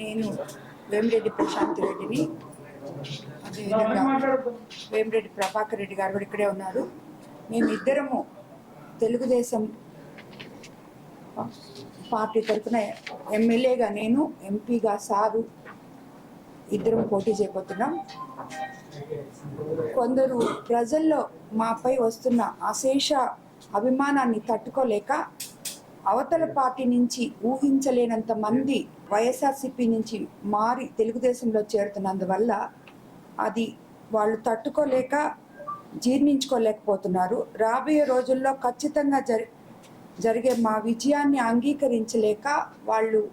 నేను వేమిరెడ్డి ప్రశాంత్ రెడ్డిని. అదేవిధంగా వేమిరెడ్డి ప్రభాకర్ రెడ్డి గారు కూడా ఇక్కడే ఉన్నారు. మేమిద్దరము తెలుగుదేశం పార్టీ తరఫున ఎమ్మెల్యేగా నేను ఎంపీగా సారు ఇద్దరం పోటీ చేయబోతున్నాం. కొందరు ప్రజల్లో మాపై వస్తున్న అశేష అభిమానాన్ని తట్టుకోలేక అవతల పార్టీ నుంచి ఊహించలేనంత మంది వైఎస్ఆర్సీపీ నుంచి మారి తెలుగుదేశంలో చేరుతున్నందువల్ల అది వాళ్ళు తట్టుకోలేక జీర్ణించుకోలేకపోతున్నారు. రాబోయే రోజుల్లో ఖచ్చితంగా జరి జరిగే మా విజయాన్ని అంగీకరించలేక వాళ్ళు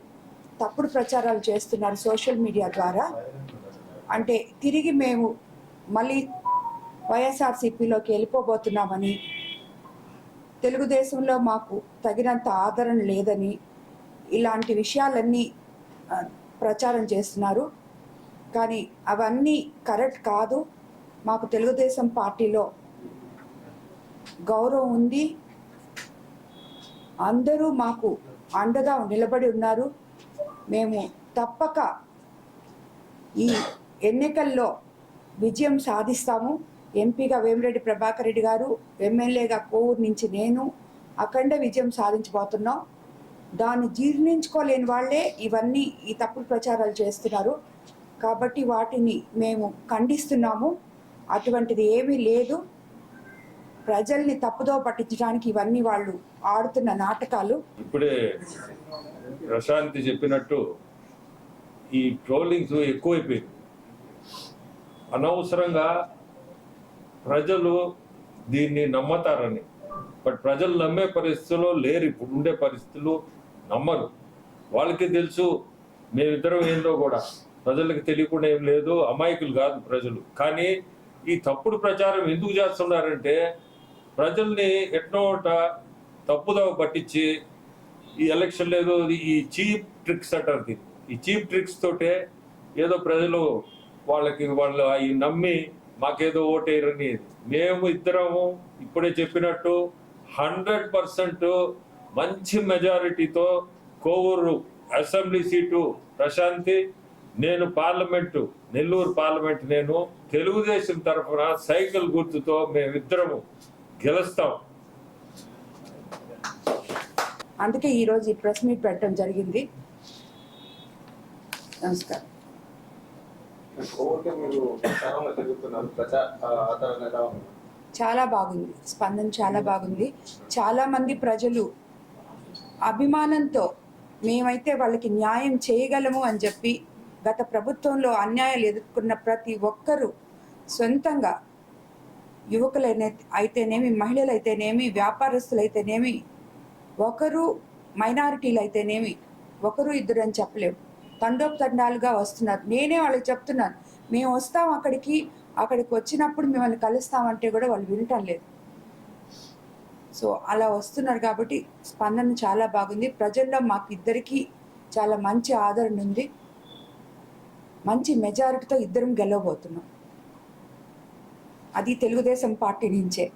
తప్పుడు ప్రచారాలు చేస్తున్నారు సోషల్ మీడియా ద్వారా. అంటే తిరిగి మేము మళ్ళీ వైఎస్ఆర్సీపీలోకి వెళ్ళిపోబోతున్నామని తెలుగుదేశంలో మాకు తగినంత ఆదరణ లేదని ఇలాంటి విషయాలన్నీ ప్రచారం చేస్తున్నారు. కానీ అవన్నీ కరెక్ట్ కాదు. మాకు తెలుగుదేశం పార్టీలో గౌరవం ఉంది. అందరూ మాకు అండగా నిలబడి ఉన్నారు. మేము తప్పక ఈ ఎన్నికల్లో విజయం సాధిస్తాము. ఎంపీగా వేమిరెడ్డి ప్రభాకర్ రెడ్డి గారు ఎమ్మెల్యేగా కోవూరు నుంచి నేను అఖండ విజయం సాధించబోతున్నాం. దాన్ని జీర్ణించుకోలేని వాళ్ళే ఇవన్నీ ఈ తప్పుడు ప్రచారాలు చేస్తున్నారు. కాబట్టి వాటిని మేము ఖండిస్తున్నాము. అటువంటిది ఏమీ లేదు. ప్రజల్ని తప్పుదో పట్టించడానికి ఇవన్నీ వాళ్ళు ఆడుతున్న నాటకాలు. ఇప్పుడే ప్రశాంతి చెప్పినట్టు ఈ ట్రోలింగ్స్ ఎక్కువైపోయింది. అనవసరంగా ప్రజలు దీన్ని నమ్మతారని. బట్ ప్రజలు నమ్మే పరిస్థితుల్లో లేరు ఇప్పుడు ఉండే పరిస్థితులు నమ్మరు. వాళ్ళకి తెలుసు మేమిద్దరం ఏందో కూడా. ప్రజలకు తెలియకుండా ఏం లేదు అమాయకులు కాదు ప్రజలు. కానీ ఈ తప్పుడు ప్రచారం ఎందుకు చేస్తున్నారంటే ప్రజల్ని ఎట్నోట తప్పుదవ పట్టించి ఈ ఎలక్షన్ లేదు ఈ చీప్ ట్రిక్స్ అంటారు దీన్ని. ఈ చీప్ ట్రిక్స్ తోటే ఏదో ప్రజలు వాళ్ళకి వాళ్ళు అవి నమ్మి మాకేదో ఓటేయరని మేము ఇద్దరము ఇప్పుడే చెప్పినట్టు హండ్రెడ్ పర్సెంట్ మంచి మెజారిటీతో కోవూరు అసెంబ్లీ సీటు ప్రశాంతి నేను పార్లమెంటు నెల్లూరు పార్లమెంట్ నేను తెలుగుదేశం తరఫున సైకిల్ గుర్తుతో మేమిద్దరము గెలుస్తాం. అందుకే ఈరోజు ఈ ప్రెస్ మీట్ పెట్టడం జరిగింది. నమస్కారం. మీరు ప్రచారంలో తిరుగుతున్నారు. ప్రచార ఎలా ఉంది? చాలా బాగుంది. స్పందన చాలా బాగుంది. చాలా మంది ప్రజలు అభిమానంతో మేమైతే వాళ్ళకి న్యాయం చేయగలము అని చెప్పి గత ప్రభుత్వంలో అన్యాయాలు ఎదుర్కొన్న ప్రతి ఒక్కరూ సొంతంగా యువకులైన అయితేనేమి మహిళలు అయితేనేమి వ్యాపారస్తులు అయితేనేమి ఒకరు మైనారిటీలు అయితేనేమి ఒకరు ఇద్దరు అని చెప్పలేము. తండోపతండాలుగా వస్తున్నారు. నేనే వాళ్ళకి చెప్తున్నాను మేము వస్తాం అక్కడికి అక్కడికి వచ్చినప్పుడు మిమ్మల్ని కలుస్తామంటే కూడా వాళ్ళు వినటం లేదు. సో అలా వస్తున్నారు కాబట్టి స్పందన చాలా బాగుంది. ప్రజల్లో మాకు ఇద్దరికీ చాలా మంచి ఆదరణ ఉంది. మంచి మెజారిటీతో ఇద్దరం గెలవబోతున్నాం. అది తెలుగుదేశం పార్టీ నుంచే.